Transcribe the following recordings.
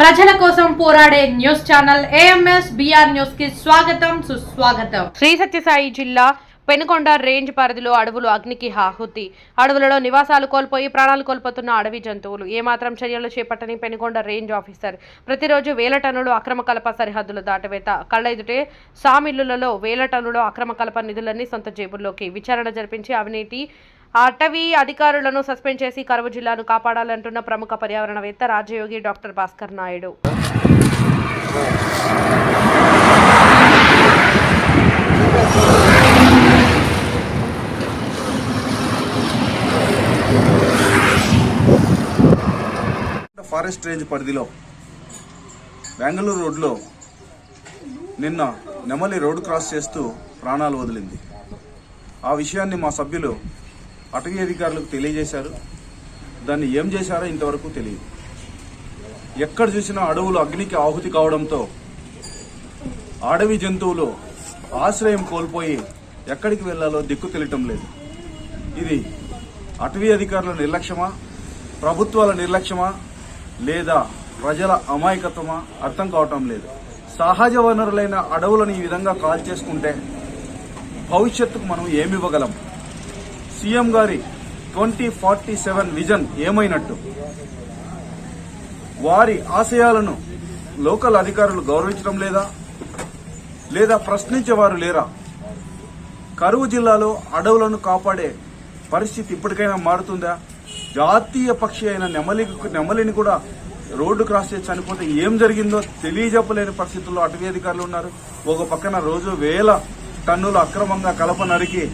ప్రజల కోసం పోరాడే న్యూస్ ఛానల్ ఏఎంఎస్ బిఆర్ న్యూస్కి స్వాగతం సుస్వాగతం. శ్రీ సత్యసాయి జిల్లా పెనుకొండ రేంజ్ పరిధిలో అడవులు అగ్నికి ఆహుతి. అడవులలో నివాసాలు కోల్పోయి ప్రాణాలు కోల్పోతున్న అడవి జంతువులు. ఏమాత్రం చర్యలు చేపట్టని పెనుకొండ రేంజ్ ఆఫీసర్. ప్రతిరోజు వేల టన్నులు అక్రమ కలప సరిహద్దులు దాటవేత. కళ్ళ ఎదుటే సామిల్లులలో వేల టన్నులు అక్రమ కలప నిధులన్నీ సొంత జేబుల్లోకి. విచారణ జరిపించి అవినీతి అటవీ అధికారులను సస్పెండ్ చేసి కరువు జిల్లాను కాపాడాలంటున్న ప్రముఖ పర్యావరణవేత్త Rajayogi doctor Bhaskar Naidu. Forest range పరిధిలో బెంగళూరు రోడ్లో నిన్న నెమలి రోడ్డు క్రాస్ చేస్తూ ప్రాణాలు వదిలింది. ఆ విషయాన్ని మా సభ్యులు అటవీ అధికారులకు తెలియజేశారు. దాన్ని ఏం చేశారో ఇంతవరకు తెలియదు. ఎక్కడ చూసినా అడవులు అగ్నికి ఆహుతి కావడంతో అడవి జంతువులు ఆశ్రయం కోల్పోయి ఎక్కడికి వెళ్ళాలో దిక్కు తెలియటం లేదు. ఇది అటవీ అధికారుల నిర్లక్ష్యమా ప్రభుత్వాల నిర్లక్ష్యమా లేదా ప్రజల అమాయకత్వమా? అర్థం కావటం లేదు. సహజ వనరులైన అడవులను ఈ విధంగా కాల్ చేసుకుంటే భవిష్యత్తుకు మనం ఏమి ఇవ్వగలం? సీఎం గారి ట్వంటీ ఫార్టీ సెవెన్ విజన్ ఏమైనట్టు? వారి ఆశయాలను లోకల్ అధికారులు గౌరవించడం లేదా? లేదా ప్రశ్నించేవారు లేరా? కరువు జిల్లాలో అడవులను కాపాడే పరిస్థితి ఇప్పటికైనా మారుతుందా? జాతీయ పక్షి అయిన నెమలి నెమలిని కూడా రోడ్డు క్రాస్ చేసి చనిపోతే ఏం జరిగిందో తెలియజెప్పలేని పరిస్థితుల్లో అటవీ అధికారులు ఉన్నారు. ఒక పక్కన రోజు వేల టన్నులు అక్రమంగా కలప నరికి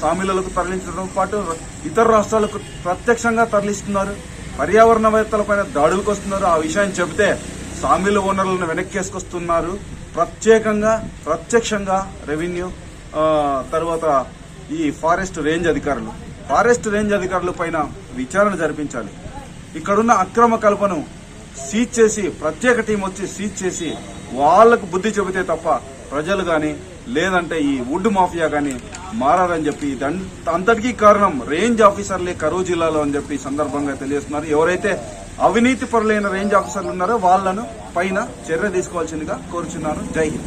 సామిలకు తరలించడంతో పాటు ఇతర రాష్ట్రాలకు ప్రత్యక్షంగా తరలిస్తున్నారు. పర్యావరణవేత్తలపైన దాడులకు వస్తున్నారు ఆ విషయాన్ని చెబితే సామిల ఓనర్లను వెనక్కేసుకొస్తున్నారు ప్రత్యేకంగా ప్రత్యక్షంగా రెవెన్యూ తర్వాత ఈ ఫారెస్ట్ రేంజ్ అధికారులు. ఫారెస్ట్ రేంజ్ అధికారుల పైన విచారణ జరిపించాలి. ఇక్కడున్న అక్రమ కల్పను సీజ్ చేసి ప్రత్యేక టీం వచ్చి సీజ్ చేసి వాళ్ళకు బుద్ధి చెబితే తప్ప ప్రజలు గాని లేదంటే ఈ వుడ్ మాఫియా కానీ మారారని చెప్పి ఇదం- అంతటికీ కారణం రేంజ్ ఆఫీసర్లే కరూ జిల్లాలో అని చెప్పి సందర్భంగా తెలియజేస్తున్నారు. ఎవరైతే అవినీతి పరులైన రేంజ్ ఆఫీసర్లు ఉన్నారో వాళ్ళను పైన చర్య తీసుకోవాల్సిందిగా కోరుచున్నాను. జై హింద్.